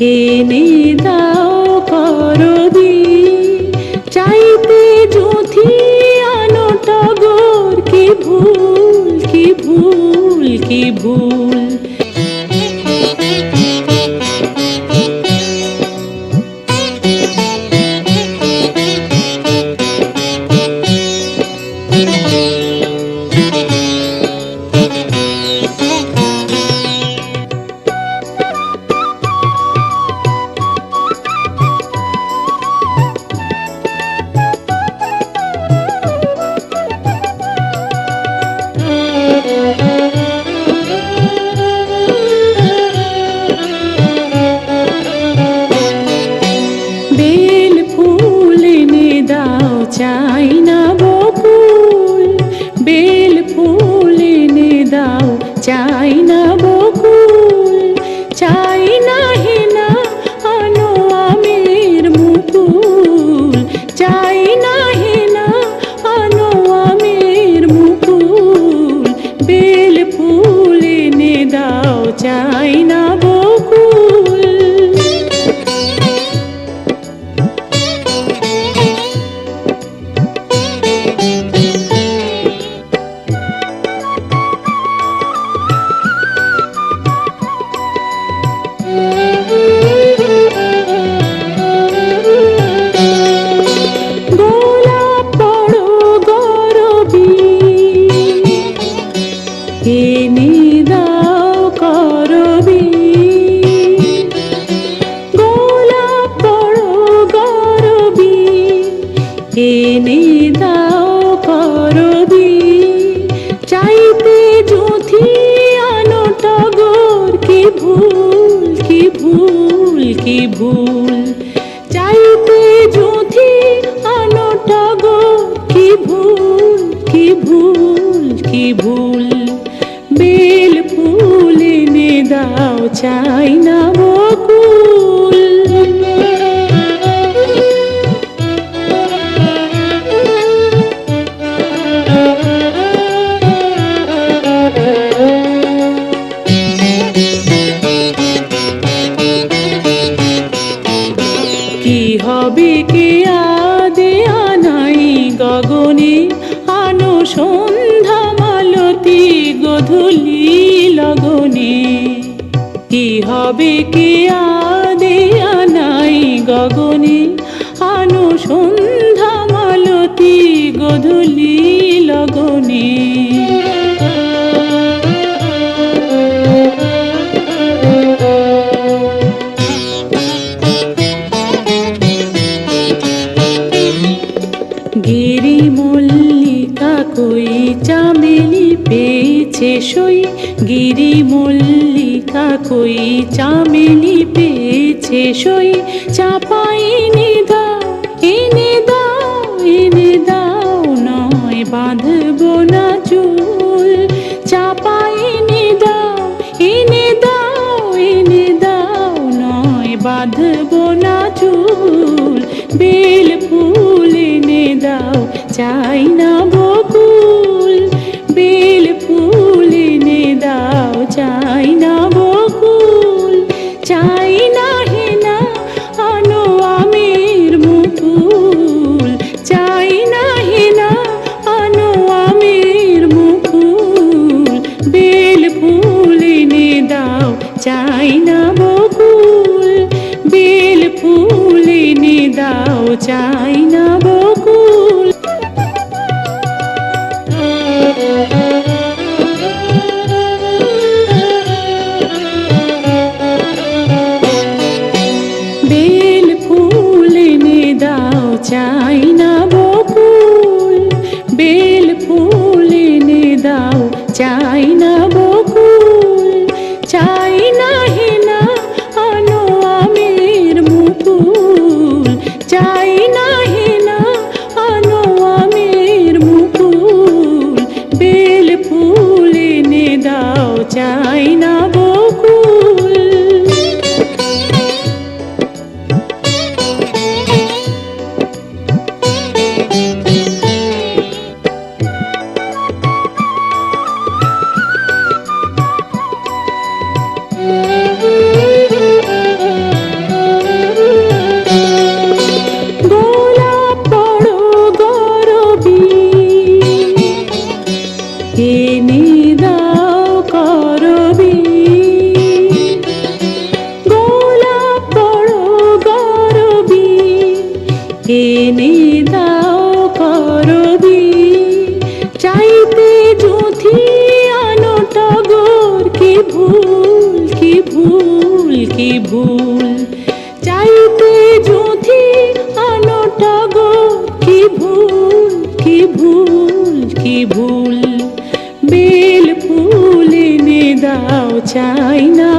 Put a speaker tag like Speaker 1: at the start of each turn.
Speaker 1: এনে দাও করবি চাইতে যদি আনো গোর কি ভুল কি ভুল কি ভুল। চাই কি ভুল? চাইতে যুথি আনো গো, কি ভুল কি ভুল কি ভুল? বেল ফুল এনে দাও, চাই না কি হবে কে আদে আনাই গগনে? আনো সন্ধ্যা মালতী গধূলি লগনে। কি হবে কে আদে নাই গগনে? গিরি মল্লিকা কই চামেলি পেয়েছে সই? গিরি মল্লিকা কই চামেলি পেয়েছে সই? চাপাই এনে দাও এনে দাও এনে দাও, নয় বাঁধব না চুল। চাপাই এনে দাও এনে দাও এনে দাও, নয় বাঁধব না চুল। এনে দাও, চাই না বকুল। বেল ফুল এনে দাও, চাই না বকুল। চাই না হেনা, আনো আমের মুকুল। চাই না হেনা, আনো আমের মুকুল। বেল ফুল এনে দাও, চাই না বকুল। বেল ফুল এনে দাও, চাই দাও চাই না বকুল। ভুল, কি ভুল কি ভুল? চাইতে যদি আনোটা গো, কি ভুল কি ভুল কি ভুল? বেল ফুল এনে দাও, চাই না